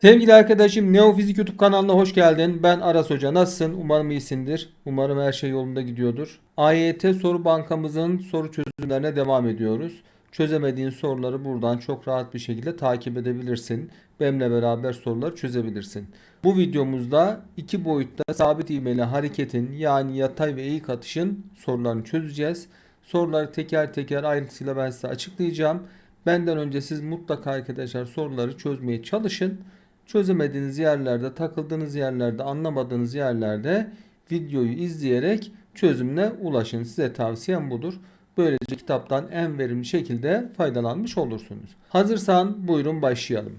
Sevgili arkadaşım Neofizik YouTube kanalına hoş geldin. Ben Aras Hoca. Nasılsın? Umarım iyisindir. Umarım her şey yolunda gidiyordur. AYT soru bankamızın soru çözümlerine devam ediyoruz. Çözemediğin soruları buradan çok rahat bir şekilde takip edebilirsin. Benimle beraber soruları çözebilirsin. Bu videomuzda iki boyutta sabit ivmeli hareketin yani yatay ve eğik atışın sorularını çözeceğiz. Soruları teker teker ayrıntısıyla ben size açıklayacağım. Benden önce siz mutlaka arkadaşlar soruları çözmeye çalışın. Çözemediğiniz yerlerde, takıldığınız yerlerde, anlamadığınız yerlerde videoyu izleyerek çözümüne ulaşın. Size tavsiyem budur. Böylece kitaptan en verimli şekilde faydalanmış olursunuz. Hazırsan buyurun başlayalım.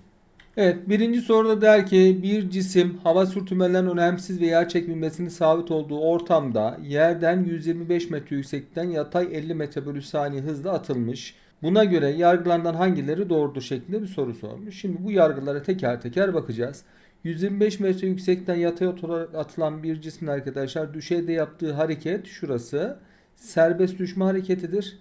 Evet birinci soruda der ki bir cisim hava sürtünmelerinin önemsiz ve yer çekilmesinin sabit olduğu ortamda yerden 125 metre yükseklikten yatay 50 metre bölü saniye hızla atılmış. Buna göre yargılardan hangileri doğrudur şeklinde bir soru sormuş. Şimdi bu yargılara teker teker bakacağız. 125 metre yüksekten yatay oturarak atılan bir cismin arkadaşlar düşeyde yaptığı hareket şurası serbest düşme hareketidir.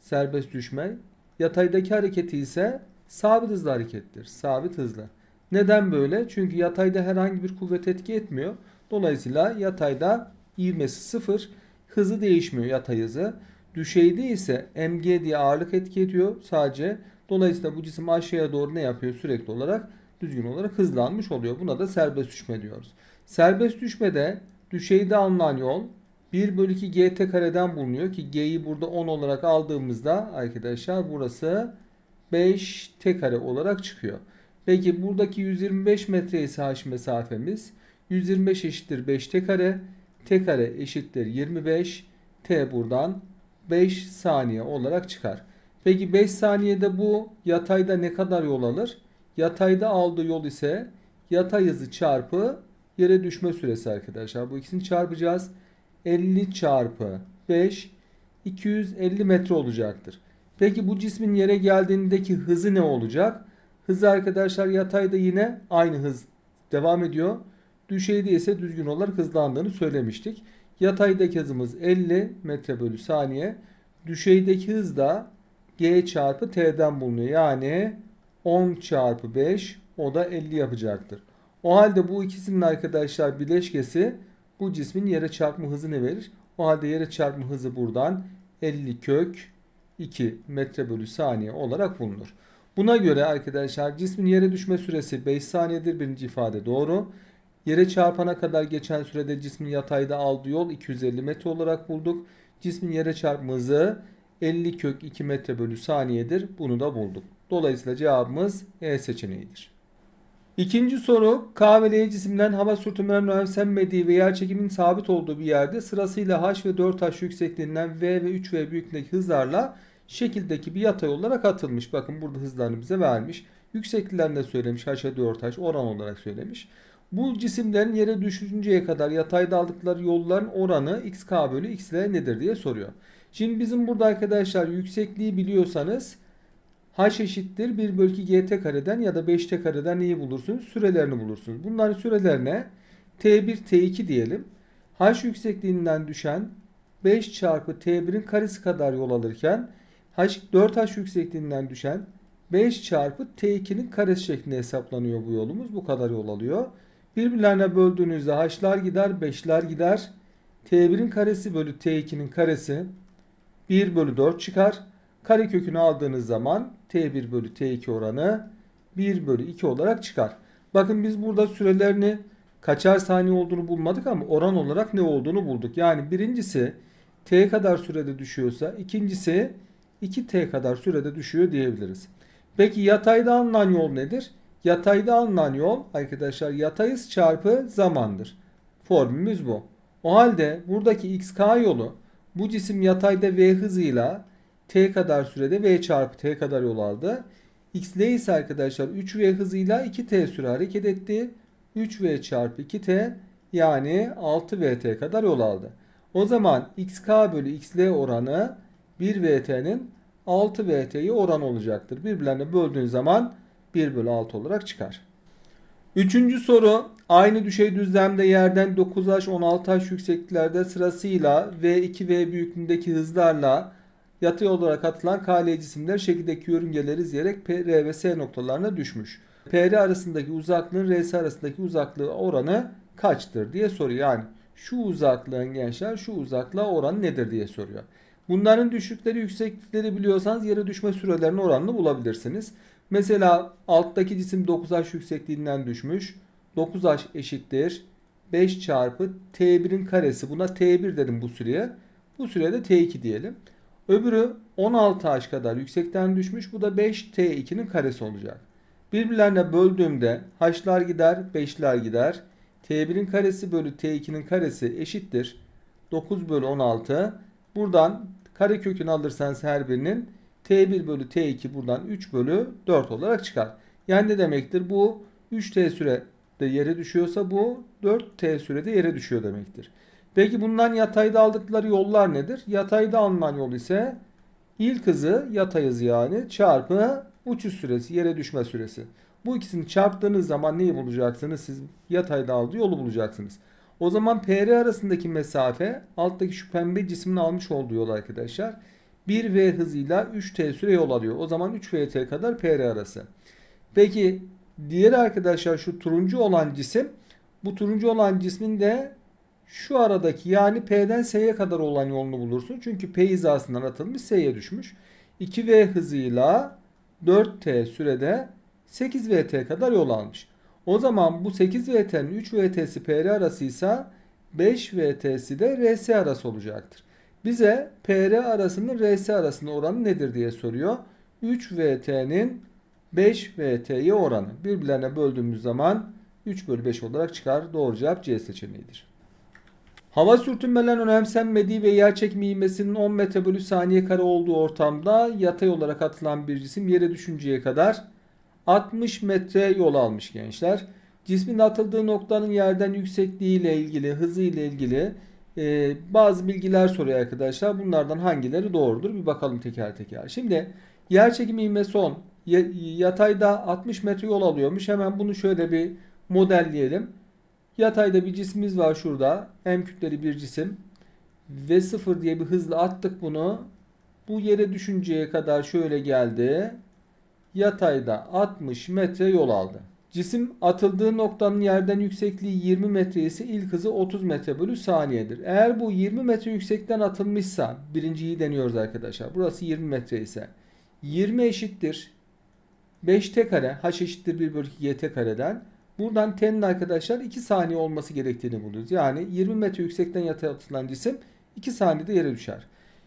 Serbest düşme. Yataydaki hareketi ise sabit hızlı harekettir. Sabit hızlı. Neden böyle? Çünkü yatayda herhangi bir kuvvet etki etmiyor. Dolayısıyla yatayda ivmesi sıfır. Hızı değişmiyor yatay hızı. Düşeyde ise mg diye ağırlık etki ediyor sadece. Dolayısıyla bu cisim aşağıya doğru ne yapıyor sürekli olarak? Düzgün olarak hızlanmış oluyor. Buna da serbest düşme diyoruz. Serbest düşmede düşeyde alınan yol 1 bölü 2 gt kareden bulunuyor ki g'yi burada 10 olarak aldığımızda arkadaşlar burası 5 t kare olarak çıkıyor. Peki buradaki 125 metre ise h mesafemiz 125 eşittir 5 t kare t kare eşittir 25 t buradan 5 saniye olarak çıkar. Peki 5 saniyede bu yatayda ne kadar yol alır? Yatayda aldığı yol ise yatay hızı çarpı yere düşme süresi arkadaşlar. Bu ikisini çarpacağız. 50 çarpı 5 250 metre olacaktır. Peki bu cismin yere geldiğindeki hızı ne olacak? Hızı arkadaşlar yatayda yine aynı hız devam ediyor. Düşeyde ise düzgün olarak hızlandığını söylemiştik. Yataydaki hızımız 50 metre bölü saniye. Düşeydeki hız da g çarpı t'den bulunuyor. Yani 10 çarpı 5 o da 50 yapacaktır. O halde bu ikisinin arkadaşlar bileşkesi bu cismin yere çarpma hızını verir. O halde yere çarpma hızı buradan 50 kök 2 metre bölü saniye olarak bulunur. Buna göre arkadaşlar cismin yere düşme süresi 5 saniyedir birinci ifade doğru. Yere çarpana kadar geçen sürede cismin yatayda aldığı yol 250 metre olarak bulduk. Cismin yere çarpma hızı 50 kök 2 metre bölü saniyedir. Bunu da bulduk. Dolayısıyla cevabımız E seçeneğidir. İkinci soru K ve L cisimden hava sürtünmelerinin önemsenmediği ve yer çekiminin sabit olduğu bir yerde sırasıyla H ve 4H yüksekliğinden V ve 3V büyüklüğündeki hızlarla şekildeki bir yatay olarak atılmış. Bakın burada hızlarını bize vermiş. Yüksekliklerini de söylemiş. H'e 4H oran olarak söylemiş. Bu cisimlerin yere düşünceye kadar yatayda aldıkları yolların oranı xk bölü xl nedir diye soruyor. Şimdi bizim burada arkadaşlar yüksekliği biliyorsanız h eşittir 1 bölü 2 gt kareden ya da 5t kareden neyi bulursunuz? Sürelerini bulursunuz. Bunların sürelerine t1 t2 diyelim. h yüksekliğinden düşen 5 çarpı t1'in karesi kadar yol alırken h 4h yüksekliğinden düşen 5 çarpı t2'nin karesi şeklinde hesaplanıyor bu yolumuz. Bu kadar yol alıyor. Birbirlerine böldüğünüzde h'lar gider, 5'ler gider. T1'in karesi bölü T2'nin karesi 1 bölü 4 çıkar. Kare kökünü aldığınız zaman T1 bölü T2 oranı 1 bölü 2 olarak çıkar. Bakın biz burada sürelerini kaçar saniye olduğunu bulmadık ama oran olarak ne olduğunu bulduk. Yani birincisi T kadar sürede düşüyorsa ikincisi 2T kadar sürede düşüyor diyebiliriz. Peki yatayda alınan yol nedir? Yatayda alınan yol arkadaşlar yatay hız çarpı zamandır. Formülümüz bu. O halde buradaki xk yolu bu cisim yatayda v hızıyla t kadar sürede v çarpı t kadar yol aldı. xl ise arkadaşlar 3v hızıyla 2t süre hareket etti. 3v çarpı 2t yani 6vt kadar yol aldı. O zaman xk bölü xl oranı 1vt'nin 6vt'ye oran olacaktır. Birbirlerine böldüğün zaman 1 bölü 6 olarak çıkar. Üçüncü soru aynı düşey düzlemde yerden 9H 16H yüksekliklerde sırasıyla V2 V büyüklüğündeki hızlarla yatay olarak atılan KL cisimler şekildeki yörüngeleri izleyerek P, ve S noktalarına düşmüş. PR arasındaki uzaklığın RS arasındaki uzaklığı oranı kaçtır diye soruyor. Yani şu uzaklığın gençler şu uzaklığa oranı nedir diye soruyor. Bunların düşükleri yükseklikleri biliyorsanız yere düşme sürelerinin oranını bulabilirsiniz. Mesela alttaki cisim 9h yüksekliğinden düşmüş. 9h eşittir 5 çarpı T1'in karesi. Buna T1 dedim bu süreye. Bu süreye de T2 diyelim. Öbürü 16h kadar yüksekten düşmüş. Bu da 5T2'nin karesi olacak. Birbirlerine böldüğümde h'lar gider, 5'ler gider. T1'in karesi bölü T2'nin karesi eşittir. 9 bölü 16. Buradan kare kökünü alırsanız her birinin T1 bölü T2 buradan 3 bölü 4 olarak çıkar. Yani ne demektir? Bu 3T sürede yere düşüyorsa bu 4T sürede yere düşüyor demektir. Peki bundan yatayda aldıkları yollar nedir? Yatayda alınan yol ise ilk hızı yatay hızı yani çarpı uçuş süresi yere düşme süresi. Bu ikisini çarptığınız zaman neyi bulacaksınız? Siz yatayda aldığı yolu bulacaksınız. O zaman PR arasındaki mesafe alttaki şu pembe cismin almış olduğu yol arkadaşlar. 1V hızıyla 3T süre yol alıyor. O zaman 3VT kadar PR arası. Peki diğer arkadaşlar şu turuncu olan cisim bu turuncu olan cismin de şu aradaki yani P'den S'ye kadar olan yolunu bulursun. Çünkü P hizasından atılmış S'ye düşmüş. 2V hızıyla 4T sürede 8VT kadar yol almış. O zaman bu 8VT'nin 3VT'si PR arasıysa 5VT'si de RS arası olacaktır. Bize PR arasının RS arasının oranı nedir diye soruyor. 3VT'nin 5VT'ye oranı. Birbirlerine böldüğümüz zaman 3 bölü 5 olarak çıkar. Doğru cevap C seçeneğidir. Hava sürtünmelerinin önemsenmediği ve yer çekimi ivmesinin 10 metre bölü saniye kare olduğu ortamda yatay olarak atılan bir cisim yere düşünceye kadar 60 metre yol almış gençler. Cismin atıldığı noktanın yerden yüksekliği ile ilgili, hızı ile ilgili e, bazı bilgiler soruyor arkadaşlar. Bunlardan hangileri doğrudur? Bir bakalım teker teker. Şimdi yer çekimi ivmesi 10. Yatayda 60 metre yol alıyormuş. Hemen bunu şöyle bir modelleyelim. Yatayda bir cismimiz var şurada. M kütleli bir cisim. V0 diye bir hızla attık bunu. Bu yere düşünceye kadar şöyle geldi. Yatayda 60 metre yol aldı. Cisim atıldığı noktanın yerden yüksekliği 20 metre ise ilk hızı 30 metre bölü saniyedir. Eğer bu 20 metre yüksekten atılmışsa birinciyi deniyoruz arkadaşlar. Burası 20 metre ise 20 eşittir 5t kare h eşittir 1 bölü 2 gt kareden Buradan t'nin arkadaşlar 2 saniye olması gerektiğini buluyoruz. Yani 20 metre yüksekten yatay atılan cisim 2 saniyede yere düşer.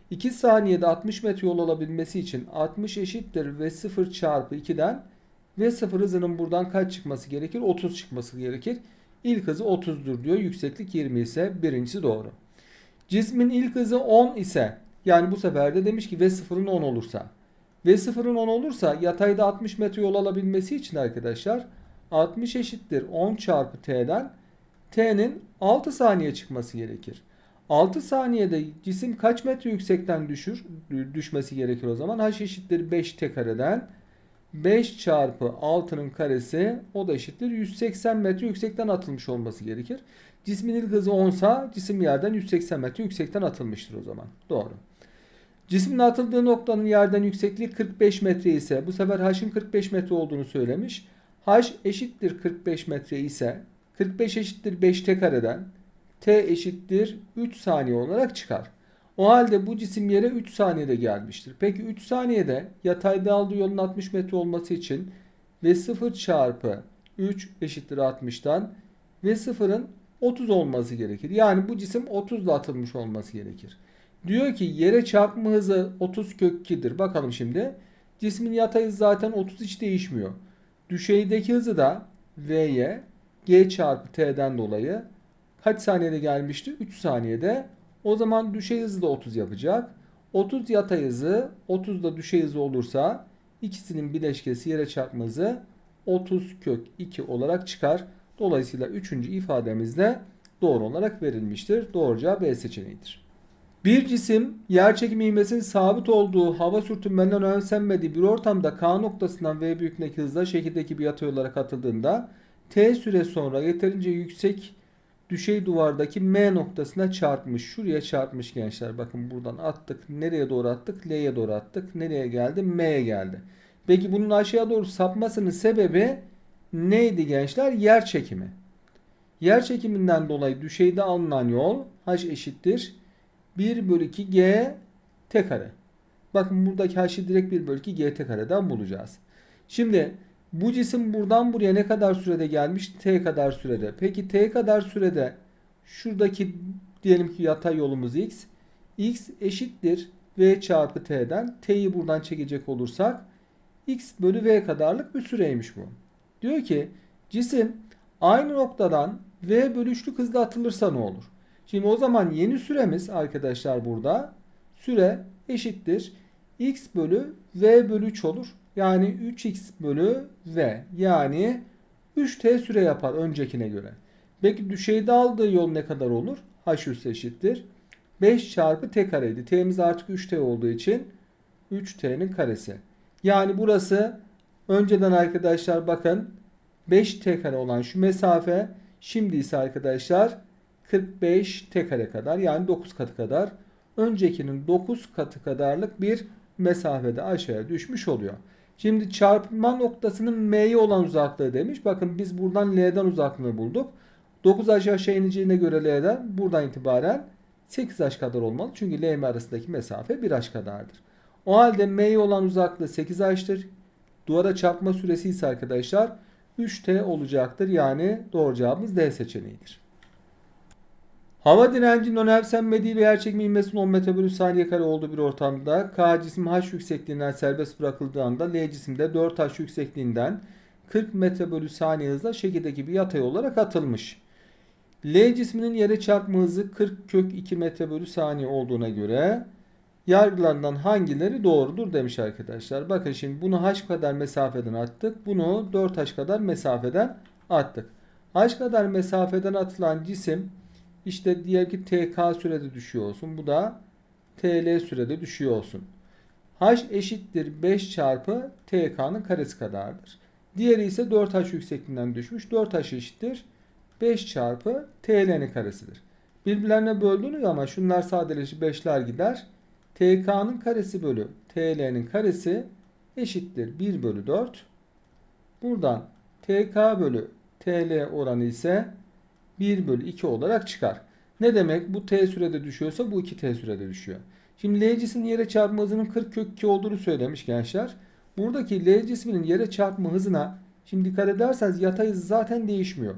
2 saniyede 60 metre yol alabilmesi için 60 eşittir ve 0 çarpı 2'den ve 0 hızının buradan kaç çıkması gerekir? 30 çıkması gerekir. İlk hızı 30'dur diyor. Yükseklik 20 ise birincisi doğru. Cismin ilk hızı 10 ise yani bu sefer de demiş ki V0'ın 10 olursa V0'ın 10 olursa yatayda 60 metre yol alabilmesi için arkadaşlar 60 eşittir 10 çarpı t'den t'nin 6 saniye çıkması gerekir. 6 saniyede cisim kaç metre yüksekten düşür düşmesi gerekir o zaman? h eşittir 5t kareden 5 çarpı 6'nın karesi o da eşittir 180 metre yüksekten atılmış olması gerekir. Cismin ilk hızı 10 sa cisim yerden 180 metre yüksekten atılmıştır o zaman. Doğru. Cismin atıldığı noktanın yerden yüksekliği 45 metre ise bu sefer h'ın 45 metre olduğunu söylemiş. h eşittir 45 metre ise 45 eşittir 5t kareden t eşittir 3 saniye olarak çıkar. O halde bu cisim yere 3 saniyede gelmiştir. Peki 3 saniyede yatayda aldığı yolun 60 metre olması için ve 0 çarpı 3 eşittir 60'tan ve 0'ın 30 olması gerekir. Yani bu cisim 30 ile atılmış olması gerekir. Diyor ki yere çarpma hızı 30 kök 2'dir. Bakalım şimdi. Cismin yatay hızı zaten 30 hiç değişmiyor. Düşeydeki hızı da V'ye G çarpı T'den dolayı kaç saniyede gelmişti? 3 saniyede. O zaman düşey hızı da 30 yapacak. 30 yatay hızı 30 da düşey hızı olursa ikisinin bileşkesi yere çarpma hızı 30 kök 2 olarak çıkar. Dolayısıyla 3. ifademiz de doğru olarak verilmiştir. Doğru cevap B seçeneğidir. Bir cisim yerçekimi ivmesinin sabit olduğu hava sürtünmelinden önemsenmediği bir ortamda K noktasından V büyüklüğündeki hızla şekildeki bir yatay olarak atıldığında T süre sonra yeterince yüksek düşey duvardaki M noktasına çarpmış. Şuraya çarpmış gençler. Bakın buradan attık. Nereye doğru attık? L'ye doğru attık. Nereye geldi? M'ye geldi. Peki bunun aşağıya doğru sapmasının sebebi neydi gençler? Yer çekimi. Yer çekiminden dolayı düşeyde alınan yol h eşittir 1 bölü 2 g t kare. Bakın buradaki h'ı direkt 1 bölü 2 gt kareden bulacağız. Şimdi bu cisim buradan buraya ne kadar sürede gelmiş? T kadar sürede. Peki T kadar sürede şuradaki diyelim ki yatay yolumuz x. x eşittir v çarpı t'den. T'yi buradan çekecek olursak x bölü v kadarlık bir süreymiş bu. Diyor ki cisim aynı noktadan v bölü 3'lük hızla atılırsa ne olur? Şimdi o zaman yeni süremiz arkadaşlar burada süre eşittir x bölü v bölü 3 olur. Yani 3x bölü v yani 3t süre yapar öncekine göre. Peki düşeyde aldığı yol ne kadar olur? h üssü eşittir. 5 çarpı t kareydi. t'miz artık 3t olduğu için 3t'nin karesi. Yani burası önceden arkadaşlar bakın 5t kare olan şu mesafe şimdi ise arkadaşlar 45 t kare kadar yani 9 katı kadar öncekinin 9 katı kadarlık bir mesafede aşağıya düşmüş oluyor. Şimdi çarpma noktasının m'ye olan uzaklığı demiş. Bakın biz buradan l'den uzaklığını bulduk. 9 aşağı aşağı ineceğine göre l'den buradan itibaren 8 h kadar olmalı. Çünkü l arasındaki mesafe 1 h kadardır. O halde m'ye olan uzaklığı 8 h'tır. Duvara çarpma süresi ise arkadaşlar 3t olacaktır. Yani doğru cevabımız D seçeneğidir. Hava direncinin önemsenmediği ve yer çekimi inmesinin 10 metre bölü saniye kare olduğu bir ortamda K cisim H yüksekliğinden serbest bırakıldığı anda L cisim de 4H yüksekliğinden 40 metre bölü saniye hızla şekildeki bir yatay olarak atılmış. L cisminin yere çarpma hızı 40 kök 2 metre bölü saniye olduğuna göre yargılarından hangileri doğrudur demiş arkadaşlar. Bakın şimdi bunu h kadar mesafeden attık. Bunu 4h kadar mesafeden attık. h kadar mesafeden atılan cisim işte diğer ki TK sürede düşüyor olsun. Bu da TL sürede düşüyor olsun. H eşittir 5 çarpı TK'nın karesi kadardır. Diğeri ise 4H yüksekliğinden düşmüş. 4H eşittir 5 çarpı TL'nin karesidir. Birbirlerine böldüğünüz ama şunlar sadeleşir 5'ler gider. TK'nın karesi bölü TL'nin karesi eşittir 1 bölü 4. Buradan TK bölü TL oranı ise 1 bölü 2 olarak çıkar. Ne demek? Bu t sürede düşüyorsa bu 2t sürede düşüyor. Şimdi L cisminin yere çarpma hızının 40 kök 2 olduğunu söylemiş gençler. Buradaki L cisminin yere çarpma hızına şimdi dikkat ederseniz yatay hız zaten değişmiyor.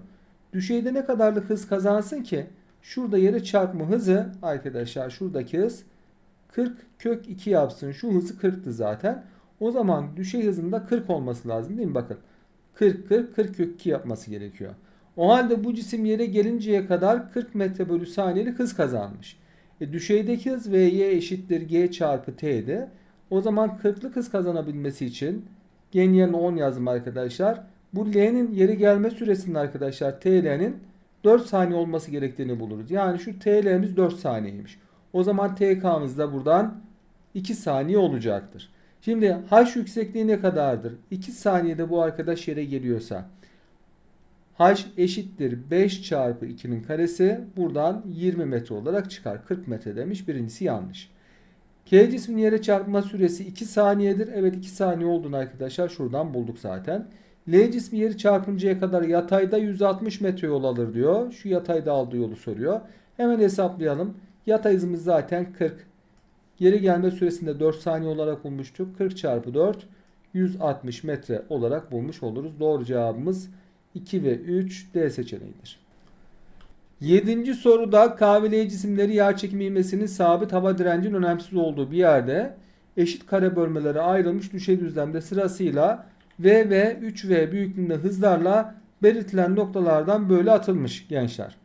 Düşeyde ne kadarlık hız kazansın ki? Şurada yere çarpma hızı arkadaşlar şuradaki hız 40 kök 2 yapsın. Şu hızı 40'tı zaten. O zaman düşey hızında 40 olması lazım değil mi? Bakın 40 40 40 kök 2 yapması gerekiyor. O halde bu cisim yere gelinceye kadar 40 metre bölü saniyelik hız kazanmış. E, düşeydeki hız Vy eşittir G çarpı T'de. O zaman 40'lık hız kazanabilmesi için G'nin yerine 10 yazdım arkadaşlar. Bu L'nin yeri gelme süresinin arkadaşlar TL'nin 4 saniye olması gerektiğini buluruz. Yani şu TL'miz 4 saniyeymiş. O zaman TK'mız da buradan 2 saniye olacaktır. Şimdi H yüksekliği ne kadardır? 2 saniyede bu arkadaş yere geliyorsa h eşittir 5 çarpı 2'nin karesi buradan 20 metre olarak çıkar. 40 metre demiş. Birincisi yanlış. K cismin yere çarpma süresi 2 saniyedir. Evet 2 saniye olduğunu arkadaşlar şuradan bulduk zaten. L cismi yeri çarpıncaya kadar yatayda 160 metre yol alır diyor. Şu yatayda aldığı yolu soruyor. Hemen hesaplayalım. Yatay hızımız zaten 40. Geri gelme süresinde 4 saniye olarak bulmuştuk. 40 çarpı 4 160 metre olarak bulmuş oluruz. Doğru cevabımız 2 ve 3 D seçeneğidir. 7. soruda K ve L cisimleri yer çekimi ivmesinin sabit hava direncinin önemsiz olduğu bir yerde eşit kare bölmelere ayrılmış düşey düzlemde sırasıyla V ve 3V büyüklüğünde hızlarla belirtilen noktalardan böyle atılmış gençler.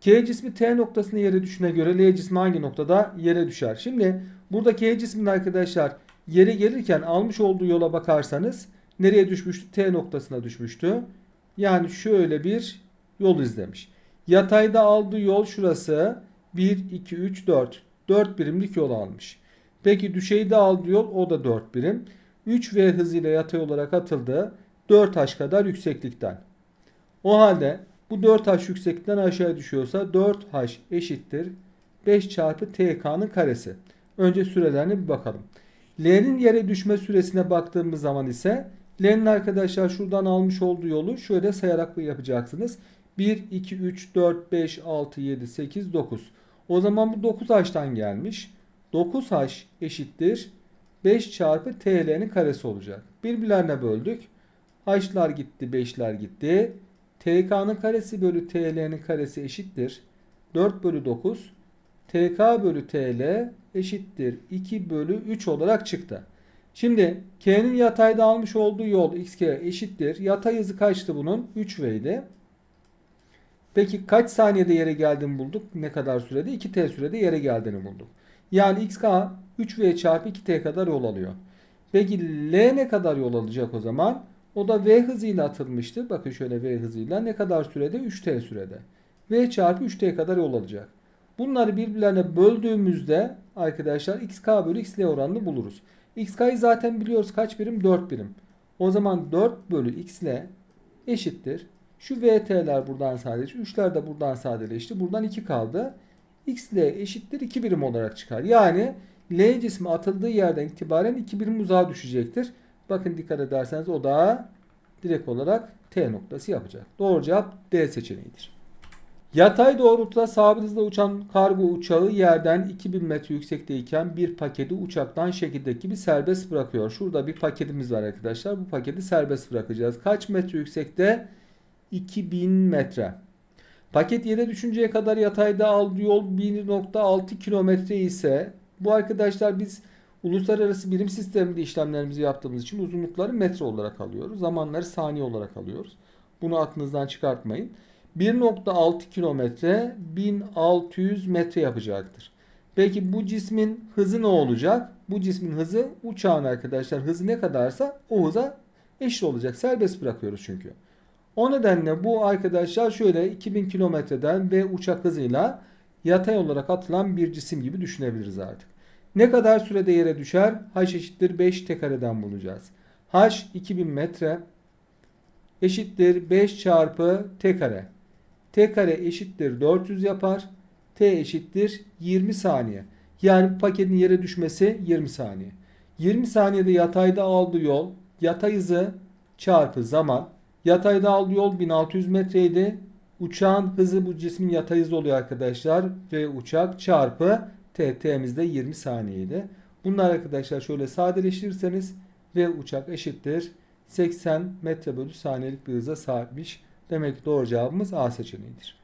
K cismi T noktasına yere düşüne göre L cismi hangi noktada yere düşer? Şimdi burada K cismin arkadaşlar yere gelirken almış olduğu yola bakarsanız nereye düşmüştü? T noktasına düşmüştü. Yani şöyle bir yol izlemiş. Yatayda aldığı yol şurası 1, 2, 3, 4. 4 birimlik yol almış. Peki düşeyde aldığı yol o da 4 birim. 3V hızıyla yatay olarak atıldı. 4H kadar yükseklikten. O halde bu 4H yükseklikten aşağı düşüyorsa 4H eşittir 5 çarpı TK'nın karesi. Önce sürelerine bir bakalım. L'nin yere düşme süresine baktığımız zaman ise L'nin arkadaşlar şuradan almış olduğu yolu şöyle sayarak yapacaksınız. 1, 2, 3, 4, 5, 6, 7, 8, 9. O zaman bu 9H'tan gelmiş. 9H eşittir 5 çarpı TL'nin karesi olacak. Birbirlerine böldük. H'lar gitti, 5'ler gitti. TK'nın karesi bölü TL'nin karesi eşittir. 4 bölü 9. TK bölü TL eşittir 2 bölü 3 olarak çıktı. Şimdi K'nin yatayda almış olduğu yol XK eşittir. Yatay hızı kaçtı bunun? 3V idi. Peki kaç saniyede yere geldiğini bulduk? Ne kadar sürede? 2T sürede yere geldiğini bulduk. Yani XK 3V çarpı 2T kadar yol alıyor. Peki L ne kadar yol alacak o zaman? O da V hızıyla atılmıştı. Bakın şöyle V hızıyla ne kadar sürede? 3T sürede. V çarpı 3T kadar yol alacak. Bunları birbirlerine böldüğümüzde arkadaşlar XK bölü XL oranını buluruz. XK'yı zaten biliyoruz kaç birim? 4 birim. O zaman 4 bölü XL eşittir. Şu VT'ler buradan sadeleşti. 3'ler de buradan sadeleşti. Buradan 2 kaldı. XL eşittir 2 birim olarak çıkar. Yani L cismi atıldığı yerden itibaren 2 birim uzağa düşecektir. Bakın dikkat ederseniz o da direkt olarak T noktası yapacak. Doğru cevap D seçeneğidir. Yatay doğrultuda sabit hızla uçan kargo uçağı yerden 2000 metre yüksekteyken bir paketi uçaktan şekildeki gibi serbest bırakıyor. Şurada bir paketimiz var arkadaşlar. Bu paketi serbest bırakacağız. Kaç metre yüksekte? 2000 metre. Paket yere düşünceye kadar yatayda aldığı yol 1.6 kilometre ise bu arkadaşlar biz uluslararası birim sisteminde işlemlerimizi yaptığımız için uzunlukları metre olarak alıyoruz. Zamanları saniye olarak alıyoruz. Bunu aklınızdan çıkartmayın. 1.6 kilometre 1600 metre yapacaktır. Peki bu cismin hızı ne olacak? Bu cismin hızı uçağın arkadaşlar hızı ne kadarsa o hıza eşit olacak. Serbest bırakıyoruz çünkü. O nedenle bu arkadaşlar şöyle 2000 kilometreden ve uçak hızıyla yatay olarak atılan bir cisim gibi düşünebiliriz artık. Ne kadar sürede yere düşer? H eşittir 5 t kareden bulacağız. H 2000 metre eşittir 5 çarpı t kare. T kare eşittir 400 yapar. T eşittir 20 saniye. Yani paketin yere düşmesi 20 saniye. 20 saniyede yatayda aldığı yol yatay hızı çarpı zaman. Yatayda aldığı yol 1600 metreydi. Uçağın hızı bu cismin yatay hızı oluyor arkadaşlar. Ve uçak çarpı TT'miz de 20 saniyeydi. Bunlar arkadaşlar şöyle sadeleştirirseniz ve uçak eşittir 80 metre bölü saniyelik bir hıza sahipmiş. Demek ki doğru cevabımız A seçeneğidir.